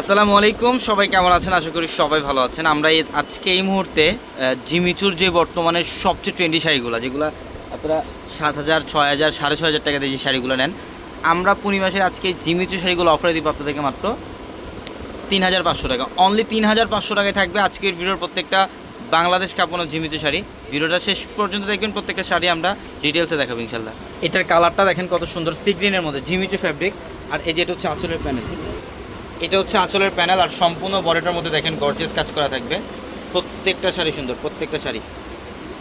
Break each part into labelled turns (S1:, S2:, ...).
S1: আসসালামু আলাইকুম, সবাই কেমন আছেন? আশা করি সবাই ভালো আছেন। আমরা আজকে এই মুহূর্তে জিমিচুর যে বর্তমানে সবচেয়ে ট্রেন্ডি শাড়িগুলো, যেগুলো আপনারা সাত হাজার, ছয় হাজার, সাড়ে ছয় হাজার টাকা দিয়ে যে শাড়িগুলো নেন, আমরা পূর্ণিমাসের আজকে এই জিমিচু শাড়িগুলো অফারে দিব আপনাদেরকে মাত্র তিন হাজার পাঁচশো টাকা। অনলি তিন হাজার পাঁচশো টাকায় থাকবে আজকের ভিডিওর প্রত্যেকটা বাংলাদেশ কাপড় জিমিচু শাড়ি। ভিডিওটা শেষ পর্যন্ত দেখবেন, প্রত্যেকটা শাড়ি আমরা ডিটেলসে দেখাবো ইনশাল্লাহ এটার কালারটা দেখেন কত সুন্দর সিগ্রিনের মধ্যে জিমিচু ফ্যাব্রিক আর এই যেটা হচ্ছে আঁচলের প্যানেল এটা হচ্ছে আঁচলের প্যানেল, আর সম্পূর্ণ বডিটার মধ্যে দেখেন গর্জিয়াস কাজ করা থাকবে। প্রত্যেকটা শাড়ি সুন্দর, প্রত্যেকটা শাড়ি।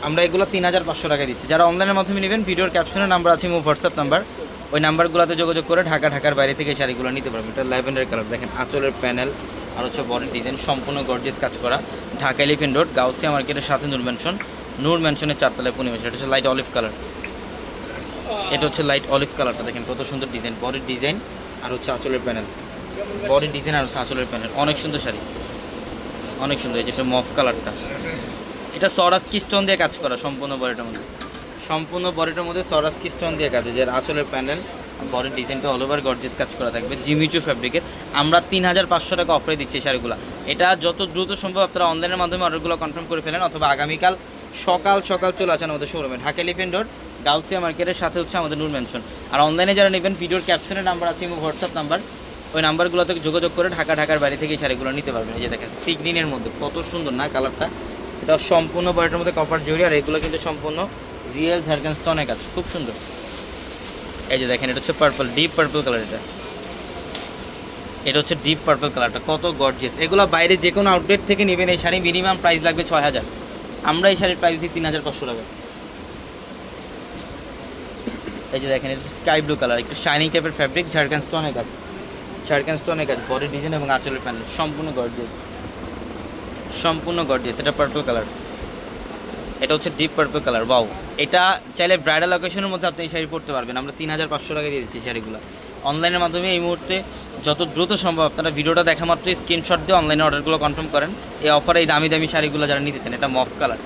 S1: আমরা এগুলো তিন হাজার পাঁচশো টাকা দিচ্ছি। যারা অনলাইনের মাধ্যমে নেবেন, ভিডিওর ক্যাপশনের নাম্বার আছে মো হোয়াটসঅ্যাপ নাম্বার ওই নাম্বারগুলোতে যোগাযোগ করে ঢাকা, ঢাকার বাইরে থেকে শাড়িগুলো নিতে পারবেন। এটা ল্যাভেন্ডার কালার দেখেন, আঁচলের প্যানেল, আর হচ্ছে বডি ডিজাইন সম্পূর্ণ গর্জিয়াস কাজ করা। ঢাকা এলিফেন্ট রোড গাউসিয়া মার্কেটের সাথে নূর ম্যানশন নূর ম্যানশনের চারতলায় পূর্ণিমা এটা হচ্ছে লাইট অলিভ কালার এটা হচ্ছে লাইট অলিভ কালারটা দেখেন কত সুন্দর ডিজাইন বডির ডিজাইন আর হচ্ছে আঁচলের প্যানেল। বডি ডিজাইন আর আঁচলের প্যানেল অনেক সুন্দর শাড়ি। অনেক সুন্দর, এই যেটা মফ কালারটা। এটা সরাসকি স্টোন দিয়ে কাজ করা, সম্পূর্ণ বডিটার মধ্যে। সম্পূর্ণ বডিটার মধ্যে সরাসকি স্টোন দিয়ে কাজ যে আঁচলের প্যানেল বডির ডিজাইনটা অল ওভার গর্জেস কাজ করা থাকবে, জিমিচু ফ্যাব্রিকের আমরা তিন হাজার পাঁচশো টাকা অফারে দিচ্ছি শাড়িগুলো। এটা যত দ্রুত সম্ভব আপনারা অনলাইনের মাধ্যমে অর্ডারগুলো কনফার্ম করে ফেলেন, অথবা আগামীকাল সকাল সকাল চলে আসেন আমাদের শোরুমে ঢাকা এলিফেন্ট রোড গাউসিয়া মার্কেটের সাথে হচ্ছে আমাদের নূর ম্যানশন আর অনলাইনে যারা নেবেন ভিডিওর ক্যাপশনের নাম্বার আছে এবং হোয়াটসঅ্যাপ নাম্বার ওই নাম্বারগুলোতে যোগাযোগ করে ঢাকা ঢাকার বাড়ি থেকে শাড়িগুলো নিতে পারবেন। এই যে দেখেন, সিগনিনের মধ্যে কত সুন্দর, না, কালারটা? এটা সম্পূর্ণ বডিটার মধ্যে কপার জড়ি আর এগুলো কিন্তু সম্পূর্ণ রিয়েল ঝাড়খান স্টনের কাজ, খুব সুন্দর। এই যে দেখেন, এটা হচ্ছে পার্পল ডিপ পার্পল কালার এটা। এটা হচ্ছে ডিপ পার্পল কালারটা কত গর্জিয়াস এগুলো বাইরে যে কোনো আউটলেট থেকে নেবেন, এই শাড়ি মিনিমাম প্রাইস লাগবে ছয় হাজার। আমরা এই শাড়ির প্রাইস দিই তিন হাজার পাঁচশো টাকা। এই যে দেখেন, এটা স্কাই ব্লু কালার একটু শাইনিং টাইপের ফ্যাব্রিক ঝাড়খান স্টোনের কাজ। ঝাড়খান স্টোনের কাজ বডি ডিজাইন এবং আঁচলের প্যানেল সম্পূর্ণ গর্জিয়াস সম্পূর্ণ গর্জিয়াস এটা পার্পল কালার এটা হচ্ছে ডিপ পার্পল কালার বাউ এটা চাইলে ব্রাইডাল অকেশনের মধ্যে আপনি এই শাড়ি পরতে পারবেন। আমরা তিন হাজার পাঁচশো টাকা দিয়ে দিচ্ছি এই শাড়িগুলো। অনলাইনের মাধ্যমে এই মুহূর্তে যত দ্রুত সম্ভব আপনারা ভিডিওটা দেখা মাত্রই স্ক্রিনশট দিয়ে অনলাইনে অর্ডারগুলো কনফার্ম করেন। এই অফারে এই দামি দামি শাড়িগুলো যারা নিতে চান এটা মফ কালার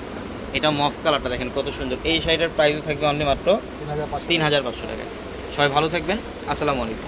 S1: এটা মফ কালারটা দেখেন কত সুন্দর। এই শাড়িটার প্রাইস থাকবে অনলি মাত্র
S2: তিন হাজার পাঁচশো
S1: তিন হাজার পাঁচশো টাকায়। সবাই ভালো থাকবেন। আসসালামু আলাইকুম।